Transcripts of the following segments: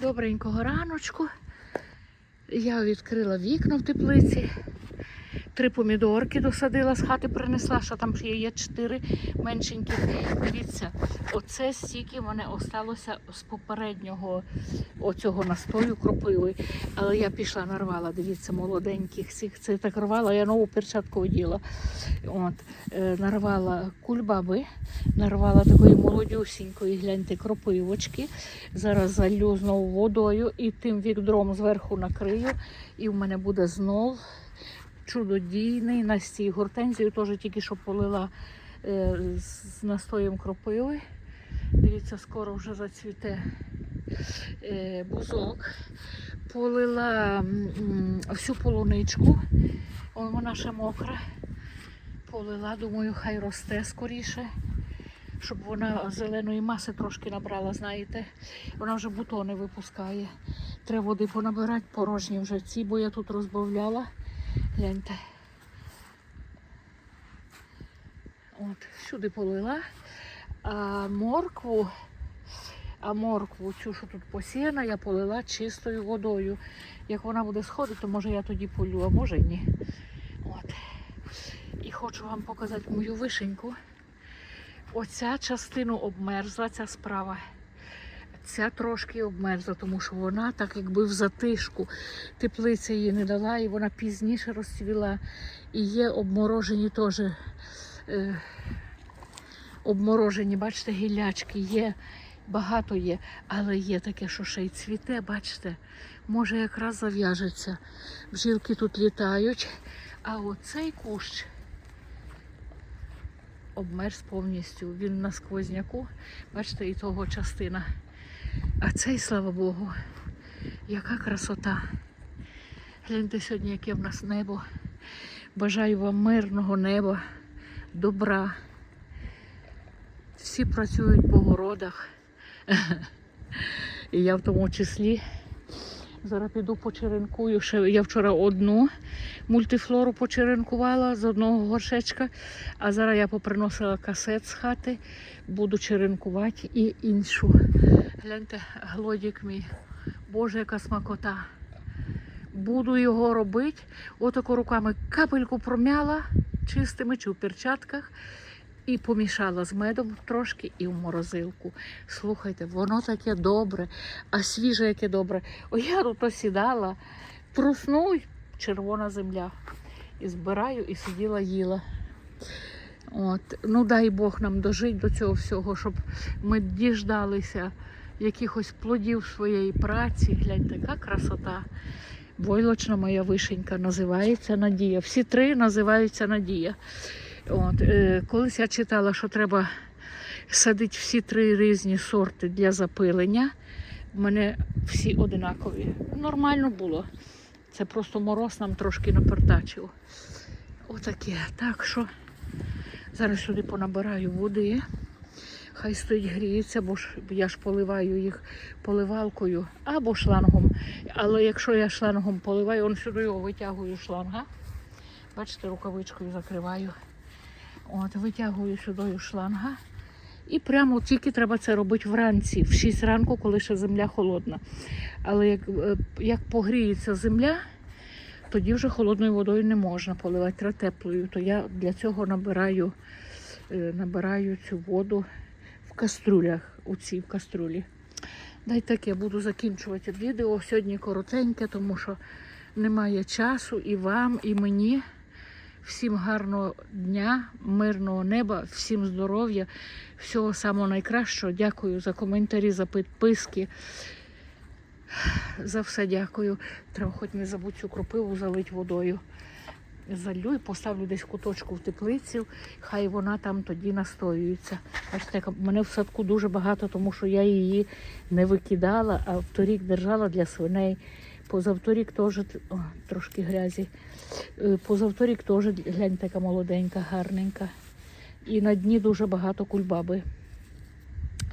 Добренького раночку. Я відкрила вікна в теплиці. Три помідорки досадила з хати, принесла, що там ще є чотири меншенькі. Дивіться, оце стільки мене осталося з попереднього оцього настою кропиви. Але я пішла, нарвала, дивіться, молоденьких всіх. Це так рвала, я нову перчатку оділа. От, е, нарвала кульбаби, нарвала такої молодюсінької, гляньте, кропивочки. Зараз залью знову водою і тим відром зверху накрию. І в мене буде знов чудодійний настій. Гортензію теж тільки що полила е, з настоєм кропиви. Дивіться, скоро вже зацвіте е, бузок. Полила всю полуничку. Вона ще мокра. Полила, думаю, хай росте скоріше, щоб вона зеленої маси трошки набрала, знаєте. Вона вже бутони випускає. Треба води понабирати порожні вже ці, бо я тут розбавляла. Гляньте. От, сюди полила. А моркву, а моркву, цю, що тут посіяна, я полила чистою водою. Як вона буде сходити, то може я тоді полю, а може ні. От. І хочу вам показати мою вишеньку. Оця частину обмерзла, ця справа. Ця трошки обмерзла, тому що вона так якби в затишку. Теплиця її не дала, і вона пізніше розцвіла. І є обморожені теж. Е, обморожені, бачите, гілячки є, багато є, але є таке, що ще й цвіте, бачите, може якраз зав'яжеться. Бджілки тут літають, а оцей кущ обмерз повністю. Він на сквозняку, бачите, і того частина. А цей, слава Богу, яка красота. Гляньте сьогодні, яке в нас небо. Бажаю вам мирного неба, добра. Всі працюють по городах. І я в тому числі. Зараз піду почеренкую. Ще я вчора одну мультифлору почеренкувала з одного горшечка, а зараз я поприносила касет з хати, буду черенкувати і іншу. Гляньте, глодік мій. Боже, яка смакота. Буду його робити. Отако руками капельку промяла чистими чи в перчатках і помішала з медом трошки і в морозилку. Слухайте, воно таке добре, а свіже яке добре. О, я тут осідала, трусну, червона земля. І збираю, і сиділа, їла. От. Ну дай Бог нам дожити до цього всього, щоб ми діждалися якихось плодів своєї праці. Гляньте, яка красота. Войлочна моя вишенька називається Надія. Всі три називаються Надія. От, е, колись я читала, що треба садити всі три різні сорти для запилення. У мене всі одинакові. Нормально було. Це просто мороз нам трошки напертачив. Отаке. Так що зараз сюди понабираю води. Хай стоїть гріється, бо ж я ж поливаю їх поливалкою або шлангом. Але якщо я шлангом поливаю, он сюди його витягую шланга. Бачите, рукавичкою закриваю. От, витягую сюди шланга. І прямо тільки треба це робити вранці, в 6 ранку, коли ще земля холодна. Але як, е, як погріється земля, тоді вже холодною водою не можна поливати, треба теплою. То я для цього набираю, е, набираю цю воду в каструлях, у цій в каструлі. Дай так я буду закінчувати відео. Сьогодні коротеньке, тому що немає часу і вам, і мені. Всім гарного дня, мирного неба, всім здоров'я, всього самого найкращого. Дякую за коментарі, за підписки. За все дякую. Треба хоч не забудь цю кропиву залити водою. Залю і поставлю десь куточку в теплицю, хай вона там тоді настоюється. Бачите, мене в садку дуже багато, тому що я її не викидала, а вторік держала для свиней. Позавторік теж о, трошки грязі. Е, Позавторік теж гляньте, яка молоденька, гарненька. І на дні дуже багато кульбаби.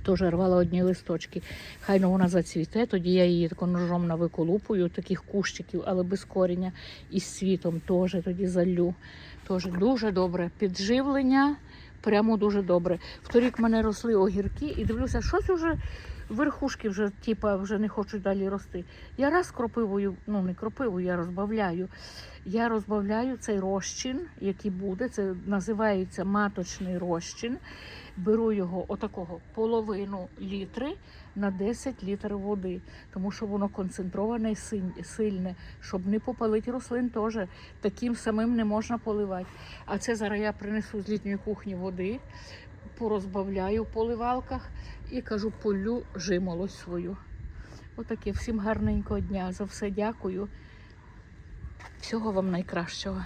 Теж рвала одні листочки. Хай ну, вона зацвіте, тоді я її тако ножом навиколупую, таких кущиків, але без коріння і з світом теж тоді залю. Тож дуже добре. Підживлення прямо дуже добре. Вторік в мене росли огірки і дивлюся, щось уже верхушки вже, типа, вже не хочуть далі рости. Я раз кропивою, ну не кропивою, я розбавляю. Я розбавляю цей розчин, який буде. Це називається маточний розчин. Беру його отакого половину літри на 10 літрів води, тому що воно концентроване і сильне, щоб не попалити рослин теж. Таким самим не можна поливати. А це зараз я принесу з літньої кухні води, порозбавляю в поливалках і кажу, полю жимолость свою. Отаке. Всім гарненького дня. За все дякую. Всього вам найкращого.